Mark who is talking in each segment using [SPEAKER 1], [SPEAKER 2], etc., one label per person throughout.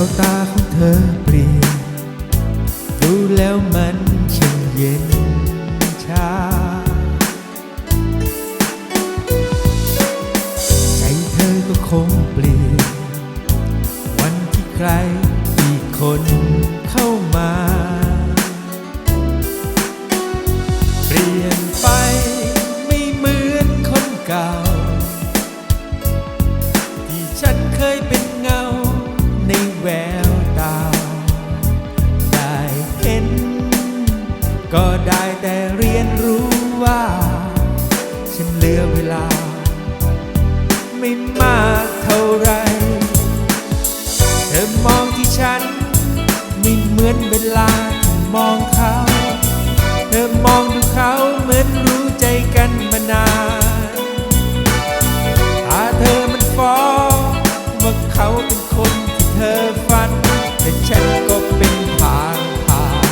[SPEAKER 1] วตาของเธอเปลี่ยน ดูแล้วมันช่างเย็นชา ใจเธอก็คงเปลี่ยน วันที่ใครอีกคนเข้ามา ฉันเหลือเวลา ไม่มากเท่าไร เธอมองที่ฉัน ไม่เหมือนเวลาที่มองเขา เธอมองดูเขาเหมือนรู้ใจกันมานานตาเธอมันฟ้องว่าเขาเป็นคนที่เธอฝัน แต่ฉันก็เป็นผ่านผ่าน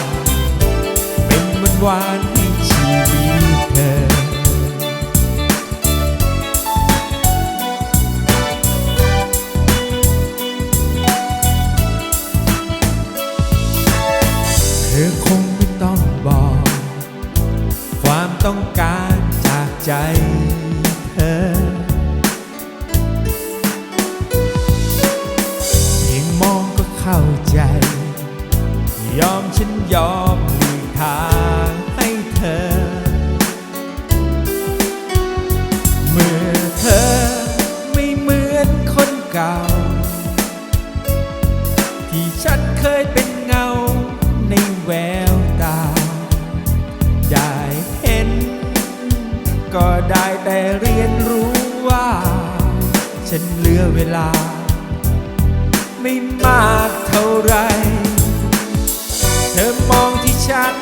[SPEAKER 1] เป็นวันวาน อคงไม่ต้องบอก ความต้องการจากใจเธอ ยิ่งมองก็เข้าใจ ยอมฉันยอม ได้แต่เรียนรู้ว่า ฉันเหลือเวลา ไม่มากเท่าไร เธอมองที่ฉัน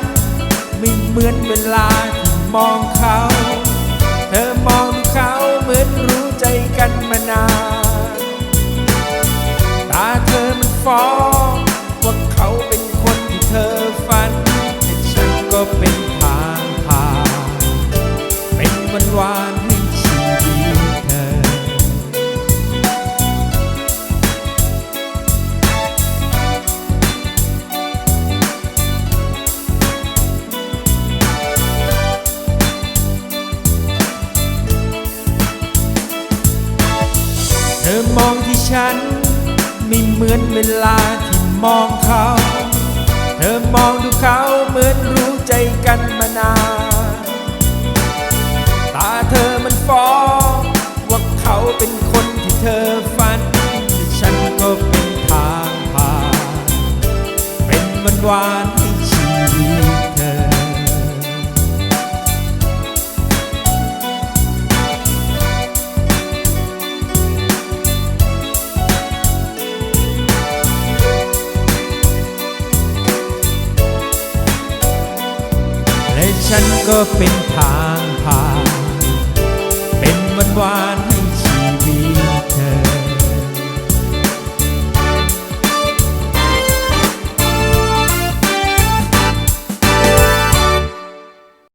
[SPEAKER 1] ไม่เหมือนเวลาที่มองเขา เธอมองเขาเหมือนรู้ใจกันมานานตาเธอมันฟ้องว่าเขาเป็นคนที่เธอฝันแต่ฉันก็เป็น ฉัน ไม่เหมือนเวลาที่มองเขา เธอมองดูเขาเหมือนรู้ใจกันมานาน ตาเธอมันฟ้องว่าเขาเป็นคนที่เธอฝันแต่ฉันก็เป็นทางผ่านเป็นวันวาน ฉันก็เป็นทางผ่าน เป็นวันวาน